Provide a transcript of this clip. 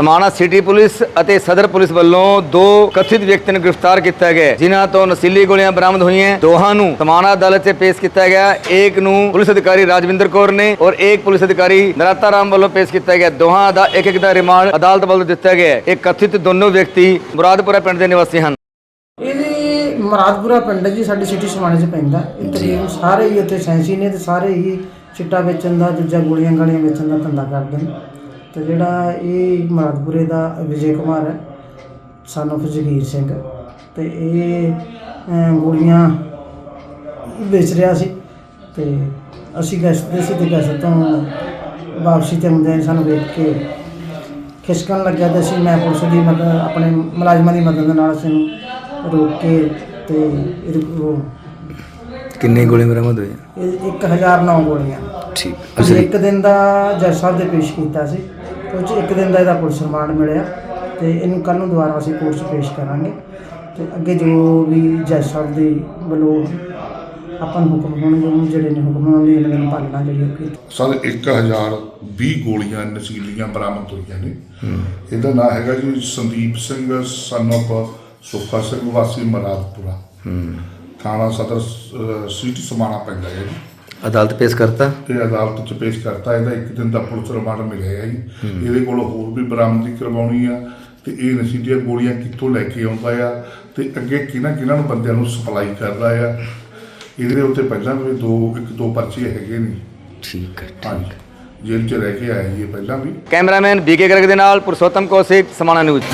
Samana city police ਅਤੇ ਸਦਰ police ਵੱਲੋਂ ਦੋ ਕਥਿਤ ਵਿਅਕਤੀਆਂ ਨੂੰ ਗ੍ਰਿਫਤਾਰ ਕੀਤਾ ਗਿਆ ਜਿਨ੍ਹਾਂ ਤੋਂ ਨਸ਼ੀਲੀ ਗੋਲੀਆਂ ਬਰਾਮਦ ਹੋਈਆਂ ਦੋਹਾਂ ਨੂੰ ਸਮਾਣਾ ਅਦਾਲਤ 'ਚ ਪੇਸ਼ ਕੀਤਾ ਗਿਆ ਇੱਕ ਨੂੰ ਪੁਲਿਸ ਅਧਿਕਾਰੀ ਰਾਜਵਿੰਦਰ ਕੌਰ ਨੇ ਔਰ ਇੱਕ ਪੁਲਿਸ ਅਧਿਕਾਰੀ ਨਰਾਤਾ ਰਾਮ ਵੱਲੋਂ ਪੇਸ਼ ਕੀਤਾ ਗਿਆ ਦੋਹਾਂ ਦਾ ਇੱਕ ਇੱਕ ਦਾ ਰਿਮਾਂਡ ਅਦਾਲਤ ਵੱਲੋਂ ਦਿੱਤਾ ਗਿਆ ਇਹ ਕਥਿਤ ਦੋਨੋਂ ਵਿਅਕਤੀ ਮੁਰਾਦਪੁਰਾ ਪਿੰਡ ਦੇ ਨਿਵਾਸੀ ਹਨ। ਮਰਾਦਪੁਰਾ ਪਿੰਡ ਜੀ ਸਾਡੀ ਸਿਟੀ ਸਮਾਣੇ 'ਚ ਪੈਂਦਾ ਤਕਰੀਬਨ ਸਾਰੇ ਹੀ ਉੱਥੇ ਸੈਂਸੀ ਨੇ ਤੇ ਸਾਰੇ ਹੀ ਚਿੱਟਾ ਵੇਚਣ ਦਾ ਦੂਜਾ ਗੋਲੀਆਂ ਗਾਲੀਆਂ ਵੇਚਣ ਦਾ ਧੰਦਾ ਕਰਦੇ ਨੇ। ਤੇ ਜਿਹੜਾ ਇਹ ਮਰਾਦਪੁਰੇ ਦਾ ਵਿਜੇ ਕੁਮਾਰ ਹੈ son of ਜਗੀਰ ਸਿੰਘ। ਤੇ ਇਹ ਗੋਲੀਆਂ ਵੇਚ ਰਿਹਾ ਸੀ। ਤੇ ਅਸੀਂ ਗਸ਼ਤ ਦੇ ਸੀ ਤੇ ਗਸ਼ਤ ਤੋਂ ਵਾਪਸੀ ਤੇ ਹੁੰਦੇ ਸਾਨੂੰ ਵੇਖ ਕੇ ਖਿਸਕਣ ਲੱਗਿਆ ਤੇ ਅਸੀਂ ਮੈਂ ਪੁਲਿਸ ਦੀ ਮਦਦ ਆਪਣੇ ਮੁਲਾਜ਼ਮਾਂ ਦੀ ਮਦਦ ਨਾਲ ਅਸੀਂ ਨੂੰ ਰੋਕ ਕੇ ਤੇ ਕਿੰਨੀ ਗੋਲੀਆਂ ਬਰਾਮਦ ਹੋਈਆਂ? ਇਹ 1009 ਗੋਲੀਆਂ। ਠੀਕ। ਅਸੀਂ ਇੱਕ ਦਿਨ ਦਾ ਜੱਜ ਸਾਹਿਬ ਦੇ ਪੇਸ਼ ਕੀਤਾ ਸੀ। ਉਹ 'ਚ ਇੱਕ ਦਿਨ ਦਾ ਇਹਦਾ ਪੁਲਿਸ ਰਿਮਾਂਡ ਮਿਲਿਆ ਤੇ ਇਹਨੂੰ ਕੱਲ ਨੂੰ ਦੁਬਾਰਾ ਅਸੀਂ ਕੋਰਟ 'ਚ ਪੇਸ਼ ਕਰਾਂਗੇ। ਤੇ ਅੱਗੇ ਜੋ ਵੀ ਜੱਜ ਸਾਹਿਬ ਦੇ ਵੱਲੋਂ ਆਪਾਂ ਨੂੰ ਹੁਕਮ ਹੋਣਗੇ ਉਹ ਜਿਹੜੇ ਨੇ ਹੁਕਮ ਉਹਨਾਂ ਦੀ ਇਹਨਾਂ ਦੀ ਪਾਲਣਾ ਜਿਹੜੀ ਕੀਤੀ ਸਰ 1020 ਗੋਲੀਆਂ ਨਸ਼ੀਲੀਆਂ ਬਰਾਮਦ ਹੋਈਆਂ ਨੇ। ਇਹਦਾ ਨਾਮ ਹੈਗਾ ਜੀ ਸੰਦੀਪ ਸਿੰਘ son of ਸੁੱਖਾ ਸਿੰਘ ਵਾਸੀ ਮਰਾਦਪੁਰਾ। ਥਾਣਾ ਸਦਰ ਸਿਟੀ ਸਮਾਣਾ ਪੈਂਦਾ ਹੈ ਜੀ। ਅਦਾਲਤ ਪੇਸ਼ ਕਰਤਾ? ਤੇ ਅਦਾਲਤ ਚ ਪੇਸ਼ ਕਰਤਾ ਇਹਦਾ ਇੱਕ ਦਿਨ ਦਾ ਪੁਲਿਸ ਰਿਮਾਂਡ ਮਿਲਿਆ ਹੈ। ਜੀ ਇਹਦੇ ਕੋਲ ਹੋਰ ਵੀ ਬਰਾਮਦੀ ਕਰਵਾਉਣੀ ਆ ਤੇ ਇਹ ਨਸ਼ੀਲੀਆਂ ਗੋਲੀਆਂ ਕਿੱਥੋਂ ਲੈ ਕੇ ਆਉਂਦਾ ਆ ਤੇ ਅੱਗੇ ਕਿਹਨਾਂ ਕਿਹਨਾਂ ਨੂੰ ਬੰਦਿਆਂ ਨੂੰ ਸਪਲਾਈ ਕਰਦਾ ਆ। ਇਹਦੇ ਉੱਤੇ ਪਹਿਲਾਂ ਵੀ ਦੋ ਇੱਕ ਦੋ ਪਰਚੇ ਹੈਗੇ ਨੇ। ਠੀਕ ਹੈ ਹਾਂਜੀ ਜੇਲ੍ਹ ਚ ਰਹਿ ਕੇ ਆਇਆ ਜੀ ਇਹ ਪਹਿਲਾਂ ਵੀ। ਕੈਮਰਾਮੈਨ ਬੀਕੇ ਗਰਗ ਦੇ ਨਾਲ ਪੁਰਸ਼ੋਤਮ ਕੌਸ਼ਿਕ ਸਮਾਣਾ ਨਿਊਜ਼।